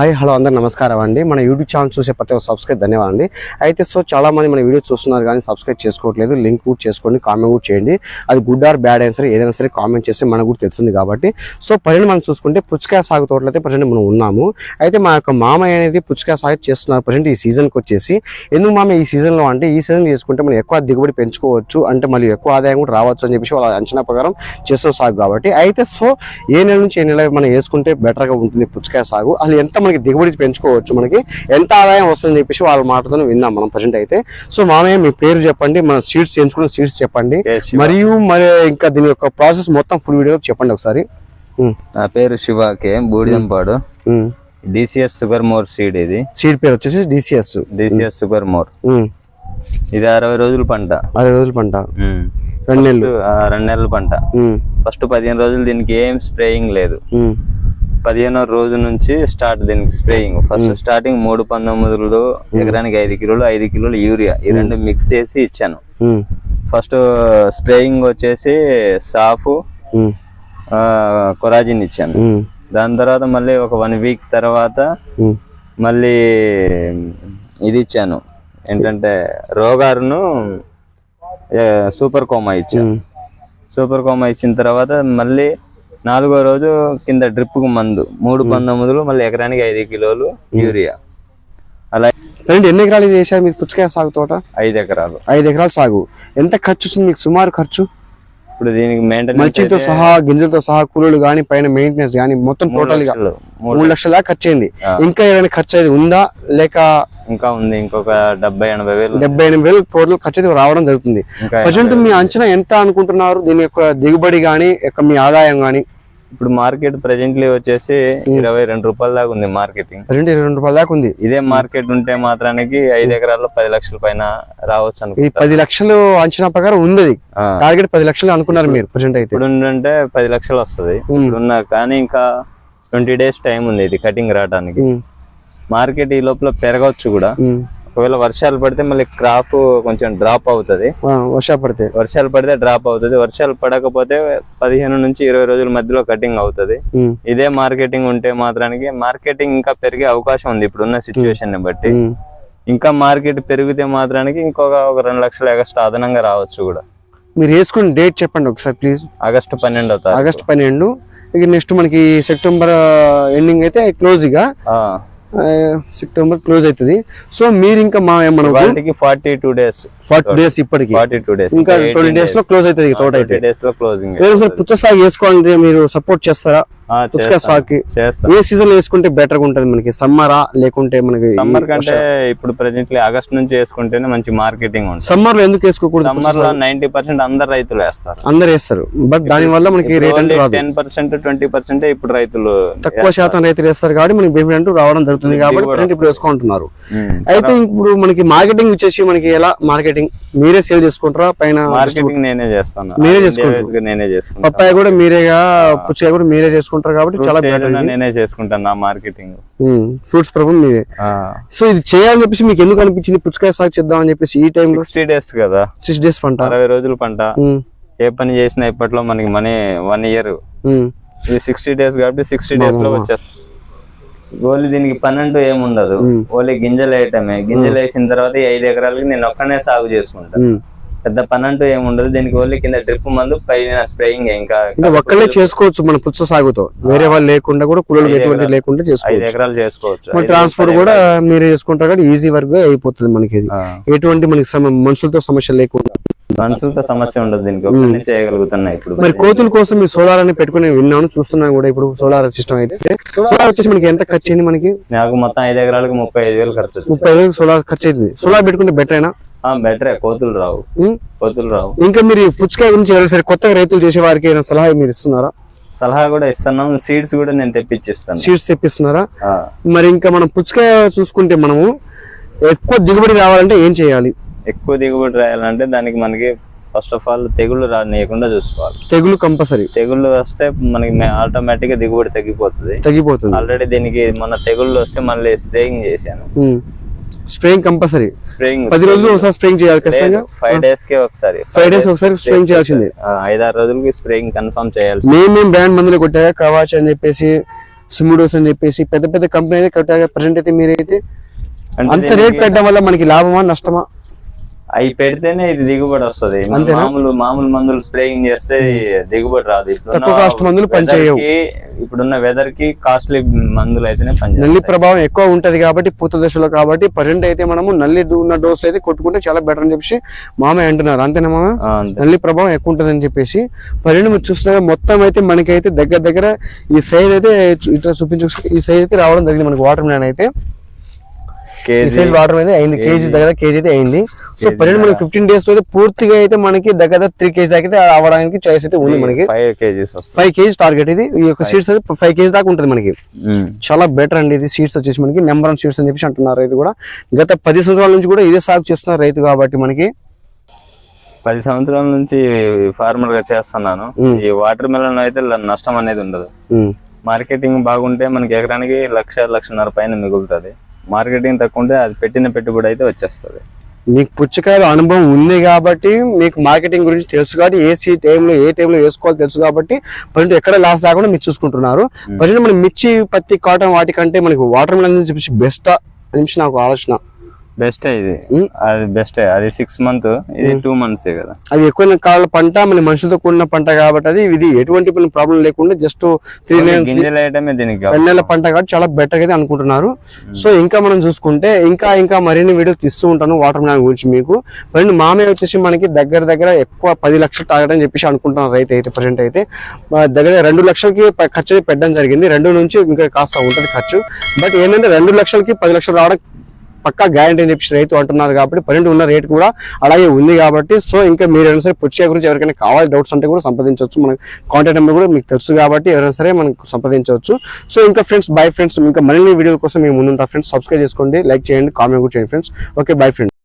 Hi hello అందరు నమస్కారం అండి. మన యూట్యూబ్ ఛానల్ చూసే ప్రతి ఒక్క సబ్స్క్రైబ్ ధన్యవాదం అండి. అయితే సో చాలా మంది మన వీడియో చూస్తున్నారు కానీ సబ్స్క్రైబ్ చేసుకోవట్లేదు. లింక్ కూడా చేసుకోండి కామెంట్ కూడా చేయండి. అది గుడ్ ఆర్ బ్యాడ్ అయినా సరే ఏదైనా సరే కామెంట్ చేస్తే మనకు కూడా తెలిసింది కాబట్టి. సో ప్రజెంట్ మనం చూసుకుంటే పుచ్చకాయ సాగు తోటలైతే అయితే ప్రజెంట్ మనం ఉన్నాము. అయితే మా యొక్క మామయ్య అనేది పుచ్చకాయ సాగు చేస్తున్నారు ప్రజెంట్ ఈ సీజన్కి వచ్చేసి. ఎందుకు మామయ్య ఈ సీజన్లో అంటే ఈ సీజన్ చేసుకుంటే మనం ఎక్కువ దిగుబడి పెంచుకోవచ్చు అంటే మళ్ళీ ఎక్కువ ఆదాయం కూడా రావచ్చు అని చెప్పేసి వాళ్ళ అంచనా ప్రకారం చేస్తున్న సాగు కాబట్టి. అయితే సో ఏ నెల నుంచి ఏ నెల మనం వేసుకుంటే బెటర్గా ఉంటుంది పుచ్చకాయ సాగు? అసలు ఎంత మనకి దిగుబడి పెంచుకోవచ్చు మనకి. ఎంత ఆదాయం వస్తుందని చెప్పేసి వాళ్ళ మాటతో విందాం మనం ప్రజెంట్ అయితే. సో మామయ్య మీ పేరు చెప్పండి మన సీడ్స్ ఎంచుకున్న సీడ్స్ చెప్పండి. మరియు మరి ఇంకా దీని యొక్క ప్రాసెస్ మొత్తం ఫుల్ వీడియో చెప్పండి ఒకసారి. నా పేరు Shiva K Budidampadu. DCS sugar more seed ఇది. సీడ్ పేరు వచ్చేసి డిసిఎస్ డిసిఎస్ షుగర్ మోర్ ఇది అరవై రోజుల పంట. అరవై రోజుల పంట. రెండు నెలలు. రెండు నెలల పంట. ఫస్ట్ పదిహేను రోజులు దీనికి ఏం స్ప్రేయింగ్ లేదు. పదిహేనో రోజు నుంచి స్టార్ట్ దీనికి స్ప్రేయింగ్. ఫస్ట్ స్టార్టింగ్ మూడు పంతొమ్మిదిలో ఎకరానికి ఐదు కిలోలు ఐదు కిలోలు యూరియా. ఈ రెండు మిక్స్ చేసి ఇచ్చాను. ఫస్ట్ స్ప్రేయింగ్ వచ్చేసి సాఫ్ కొరాజిన్ ఇచ్చాను. దాని తర్వాత మళ్ళీ ఒక వన్ వీక్ తర్వాత. మళ్ళీ ఇది ఇచ్చాను. ఏంటంటే రోగారును సూపర్ కోమా ఇచ్చాను. సూపర్ కోమా ఇచ్చిన తర్వాత మళ్ళీ నాలుగో రోజు కింద డ్రిప్కు మందు. మూడు పంతొమ్మిదిలో మళ్ళీ ఎకరానికి ఐదు కిలోలు యూరియా. అలా రెండు ఎన్ని ఎకరాలు వేసారు మీరు పుచ్చకాయ సాగు తోట? ఐదు ఎకరాలు. ఐదు ఎకరాలు సాగు. ఎంత ఖర్చు వచ్చింది? మీకు సుమారు ఖర్చు? ఇప్పుడు దీనికి మల్చింగ్తో సహా గింజలతో సహా కూలీలు కానీ పైన మెయింటెనెన్స్ కానీ మొత్తం టోటల్గా మూడు లక్షల. దాకా ఖర్చు అయింది ఇంకా ఏమైనా ఖర్చు అయింది ఉందా? లేక ఇంకా ఉంది ఇంకొక డెబ్బై ఎనభై వేలు డెబ్బై ఎనిమిది వేలు టోటల్ ఖర్చు అయితే రావడం జరుగుతుంది. ప్రజెంట్ మీ అంచనా ఎంత అనుకుంటున్నారు? దీని యొక్క దిగుబడి కానీ యొక్క మీ ఆదాయం కానీ ఇప్పుడు మార్కెట్ ప్రెజెంట్లీ వచ్చేసి ఇరవై రెండు రూపాయల దాకా ఉంది మార్కెటింగ్. ప్రజెంట్ ఇరవై రెండు రూపాయల దాకా ఉంది. ఇదే మార్కెట్ ఉంటే మాత్రానికి ఐదు ఎకరాల్లో పది లక్షల పైన రావచ్చు ఇది అనుకుంటా. పది లక్షలు అంచనా ప్రకారం ఉంది. టార్గెట్ పది లక్షలు అనుకున్నారు మీరు ప్రజెంట్ అయితే. ఇప్పుడు ఉంటే పది లక్షలు వస్తది. ఇప్పుడున్న కానీ ఇంకా ట్వంటీ డేస్ టైం ఉంది ఇది కటింగ్ రావడానికి మార్కెట్ ఈ లోపల పెరగవచ్చు కూడా. ఒకవేళ వర్షాలు పడితే మళ్ళీ క్రాప్ కొంచెం డ్రాప్ అవుతది. వర్షాలు పడితే? వర్షాలు పడితే డ్రాప్ అవుతుంది. వర్షాలు పడకపోతే పదిహేను నుంచి ఇరవై రోజుల మధ్యలో కటింగ్ అవుతుంది. ఇదే మార్కెటింగ్ ఉంటే మాత్రానికి మార్కెటింగ్ ఇంకా పెరిగే అవకాశం ఉంది ఇప్పుడున్న సిచ్యువేషన్ని బట్టి. ఇంకా మార్కెట్ పెరిగితే మాత్రానికి ఇంకొక ఒక రెండు లక్షల ఎగస్ట్రా అదనంగా రావచ్చు కూడా. మీరు వేసుకున్న డేట్ చెప్పండి ఒకసారి ప్లీజ్ ఆగస్టు పన్నెండవ తారీఖు. ఆగస్ట్ పన్నెండు. ఇక నెక్స్ట్ మనకి సెప్టెంబర్ ఎండింగ్ అయితే క్లోజ్ ఇక. ఆ, సెప్టెంబర్ క్లోజ్ అవుతుంది సో మీరు ఇంకా మా మనం వాళ్ళకి forty two days forty days ఇప్పటికి. ఫార్టీ టూ డేస్ ఇంకా ట్వంటీ డేస్లో క్లోజ్ అవుతుంది తోట అయితే. డేస్లో క్లోజింగ్ ఏదో సార్ పుచ్చ సాగు వేసుకోవాలంటే మీరు సపోర్ట్ చేస్తారా? ఏ సీజన్ వేసుకుంటే బెటర్గా ఉంటది మనకి? సమ్మరా లేకుంటే మనకి సమ్మర్ కంటే ఇప్పుడు ప్రెసెంట్లీ ఆగస్ట్ నుంచి వేసుకుంటేనే మంచి మార్కెటింగ్ ఉంటుంది. సమ్మర్లో ఎందుకు వేసుకోకూడదు సమ్మర్లో నైన్టీ పర్సెంట్ అందరు రైతులు వేస్తారు. అందరు వేస్తారు. బట్ దాని వల్ల మనకి రేట్ అంటే రాదు. టెన్ పర్సెంట్ ట్వంటీ పర్సెంట్ ఇప్పుడు రైతులు తక్కువ శాతం రైతులు వేస్తారు కాబట్టి మనకి బెనిఫిట్ అంటూ రావడం జరుగుతుంది కాబట్టి ఇప్పుడు వేసుకుంటున్నారు. అయితే ఇప్పుడు మనకి మార్కెటింగ్ వచ్చేసి మనకి ఎలా? మార్కెటింగ్ మీరే సేల్ చేసుకుంటారా? పైన మార్కెటింగ్ నేనే చేస్తాను. మీరే చేసుకుంటారు. నేనే చేసుకుంటాను. పప్పాయ కూడా మీరేగా పుచ్చకాయ కూడా మీరే చేసుకుంటారు? కాబట్టి చాలా నేనే చేసుకుంటాను నా మార్కెటింగ్. ఫ్రూట్స్ ప్రభు మీరే సో ఇది చేయాలని చెప్పేసి మీకు ఎందుకు అనిపించింది? పుచ్చకాయ సాగు చేద్దాం అని చెప్పేసి ఈ టైంలో సిక్స్టీ డేస్ కదా. సిక్స్ డేస్ పంట. అరవై రోజుల పంట. ఏ పని చేసినా ఇప్పట్లో మనకి మనీ వన్ ఇయర్ ఇది సిక్స్టీ డేస్ కాబట్టి సిక్స్టీ డేస్లో వచ్చేస్తుంది ఓన్లీ దీనికి పని అంటూ ఏముండదు ఓన్లీ గింజలు వేయటమే. గింజలు వేసిన తర్వాత ఐదు ఎకరాలకి నేను ఒక్కనే సాగు చేసుకుంటాను. పెద్ద పని అంటూ ఏముండదు దీనికి ఓన్లీ కింద డ్రిప్ మందు పైన స్ప్రేయింగ్ ఇంకా ఒక్కళ్ళే చేసుకోవచ్చు మన పుచ్చ సాగుతో. వేరే వాళ్ళు లేకుండా కూడా కులలు ఎటువంటి లేకుండా ఐదు చేసుకోవచ్చు. ఎకరాలు చేసుకోవచ్చు. ట్రాన్స్పోర్ట్ కూడా మీరే చేసుకుంటారు కాబట్టి ఈజీ వర్క్ అయిపోతుంది మనకి ఇది. ఎటువంటి మనకి మనుషులతో సమస్య లేకుండా. మనుషులతో సమస్య ఉండదు దీనికి. ఒక్కనే చేయగలుగుతున్నా ఇప్పుడు. మరి కోతుల కోసం మీ సోలార్ అని పెట్టుకుని విన్నాను చూస్తున్నాను కూడా ఇప్పుడు సోలార్ సిస్టమ్ అయితే. సోలార్ వచ్చేసి మనకి ఎంత ఖర్చు అయింది మనకి? నాకు మొత్తం ఐదు ఎకరాలకు ముప్పై ఐదు వేలు ఖర్చు ముప్పై వేలు సోలార్ ఖర్చు అయింది సోలార్ పెట్టుకుంటే బెటర్ అయినా బెటరే కోతులు రావు. కోతులు రావు. ఇంకా మీరు పుచ్చకాయ గురించి ఎవరైనా కొత్తగా రైతులు చేసే వారికి ఏమైనా సలహా మీరు ఇస్తున్నారా? సలహా కూడా ఇస్తున్నాం. సీడ్స్ కూడా నేను తెప్పించిస్తాను. సీడ్స్ తెప్పిస్తున్నారా. మరి ఇంకా మనం పుచ్చకాయ చూసుకుంటే మనము ఎక్కువ దిగుబడి రావాలంటే ఏం చేయాలి? ఎక్కువ దిగుబడి రాయాలంటే దానికి మనకి ఫస్ట్ ఆఫ్ ఆల్ తెగుళ్ళు రానియకుండా చూసుకోవాలి. తెగులు కంపల్సరీ. తెగుళ్ళు వస్తే మనకి ఆటోమేటిక్గా దిగుబడి తగ్గిపోతుంది. తగ్గిపోతుంది. ఆల్రెడీ దీనికి మొన్న తెగుళ్ళు వస్తే మళ్ళీ స్ప్రేయింగ్ చేశాను. Spraying compulsory. స్ప్రేయింగ్ పది రోజులు ఒకసారి స్ప్రేయింగ్ చేయాలి ఖచ్చితంగా. ఫైవ్ డేస్కి ఒకసారి. ఫైవ్ డేస్ ఒకసారి స్ప్రేయింగ్ చేయాల్సిందే. ఐదారు రోజులకి స్ప్రేయింగ్ కన్ఫర్మ్ చేయాల్సి మేము మేము బ్రాండ్ మందులు కొట్టాక కవాచ్ అని చెప్పేసి సిమ్డోస్ అని చెప్పేసి పెద్ద పెద్ద కంపెనీ అయితే కరెక్ట్గా ప్రజెంట్ అయితే మీరైతే అంత రేట్ పెట్టడం వల్ల మనకి లాభమా నష్టమా? అవి పెడితేనే ఇది దిగుబడి వస్తది? మామూలు మామూలు మందులు స్ప్రేయింగ్ చేస్తే దిగుబడి రాదు. కి, ఇప్పుడున్న వెదర్కి కాస్ట్లీ మందులు అయితేనే నల్లి ప్రభావం ఎక్కువ ఉంటది కాబట్టి పూత దశలో కాబట్టి ప్రజెంట్ అయితే మనము నల్లి ఉన్న డోస్ అయితే కొట్టుకుంటే చాలా బెటర్ అని చెప్పేసి మామయ్య అంటున్నారు. అంతేనా మామ? నల్లి ప్రభావం ఎక్కువ ఉంటుందని చెప్పేసి. పరిణామం మీరు చూస్తున్నా మొత్తం అయితే మనకైతే దగ్గర దగ్గర ఈ సైజ్ అయితే ఇట్లా చూపించు ఈ సైజ్ అయితే రావడం జరిగింది మనకి వాటర్ మ్యాన్ అయితే. సైజ్ వాటర్ అయితే అయింది. కేజీ దగ్గర కేజీ అయితే అయింది. సో పరిణామం మనకి ఫిఫ్టీన్ డేస్లో అయితే పూర్తిగా అయితే మనకి దగ్గర త్రీ కేజీ దాకా అయితే అవడానికి చాయిస్ అయితే ఉంది మనకి. Five KGs five KG target ఇది. ఈ యొక్క సీడ్స్ అయితే ఫైవ్ కేజీ దాకా ఉంటుంది మనకి. చాలా బెటర్ అండి ఇది సీడ్స్ వచ్చేసి మనకి. నెంబర్ వన్ సీడ్స్ అని చెప్పేసి అంటున్నారు రైతు కూడా. గత పది సంవత్సరాల నుంచి కూడా ఇదే సాగు చేస్తున్నారు రైతు కాబట్టి మనకి. పది సంవత్సరాల నుంచి ఫార్మర్గా చేస్తున్నాను. ఈ వాటర్ మెలన్ అయితే నష్టం అనేది ఉండదు. మార్కెటింగ్ బాగుంటే మనకి ఎకరానికి లక్ష లక్షన్నర పైన మిగులుతుంది. మార్కెటింగ్ తక్కువ ఉంటే అది పెట్టిన పెట్టుబడి అయితే వచ్చేస్తుంది. మీకు పుచ్చకాయల అనుభవం ఉంది కాబట్టి మీకు మార్కెటింగ్ గురించి తెలుసు కాబట్టి ఏ సీ టైంలో ఏ టైంలో వేసుకోవాలో తెలుసు కాబట్టి ప్రజెంట్ ఎక్కడ లాస్ రాకుండా మీరు చూసుకుంటున్నారు. ప్రజెంట్ మనం మిర్చి పత్తి కాటన్ వాటికంటే మనకి వాటర్ మిలన్ చెప్పేసి బెస్ట్ అని నాకు ఆలోచన. బెస్ట్ ఇది. అది బెస్ట్ అది సిక్స్ మంత్ ఇది టూ మంత్స్ కదా. అది ఎక్కువ కాల పంట మన మనుషులతో కూడిన పంట కాబట్టి అది ఇది ఎటువంటి ప్రాబ్లం లేకుండా జస్ట్ త్రీ గింజలు దీనికి నెలల పంట కాబట్టి చాలా బెటర్ అయితే అనుకుంటున్నారు. సో ఇంకా మనం చూసుకుంటే ఇంకా ఇంకా మరిన్ని వీడియోలు తీస్తూ ఉంటాను వాటర్ మిలన్ గురించి మీకు. రెండు మామయ్య వచ్చేసి మనకి దగ్గర దగ్గర ఎక్కువ పది లక్షలు టార్గెట్ అని చెప్పేసి అనుకుంటున్నారు రైతు అయితే ప్రజెంట్ అయితే. దగ్గర రెండు లక్షలకి ఖర్చు అయితే పెట్టడం జరిగింది. రెండు నుంచి ఇంకా కాస్త ఉంటుంది ఖర్చు. బట్ ఏంటంటే రెండు లక్షలకి పది లక్షలు రావడం పక్కా గ్యారంటీ అని చెప్పి రైతు అంటున్నారు కాబట్టి పన్నెండు ఉన్న రేట్ కూడా అలాగే ఉంది కాబట్టి సో ఇంకా మీరు ఏమైనా సరే పుచ్చే గురించి ఎవరికైనా కావాలి డౌట్స్ అంటే కూడా సంప్రదించవచ్చు. మన కాంటాక్ట్ నెంబర్ కూడా మీకు తెలుసు కాబట్టి ఎవరైనా సరే మనకు సంప్రదించవచ్చు. సో ఇంకా ఫ్రెండ్స్ బై ఫ్రెండ్స్ ఇంకా మరిన్ని వీడియోల కోసం మేము ముందుంటాం ఫ్రెండ్స్ సబ్స్క్రైబ్ చేసుకోండి లైక్ చేయండి కామెంట్ కూడా చేయండి ఫ్రెండ్స్ ఓకే బై ఫ్రెండ్స్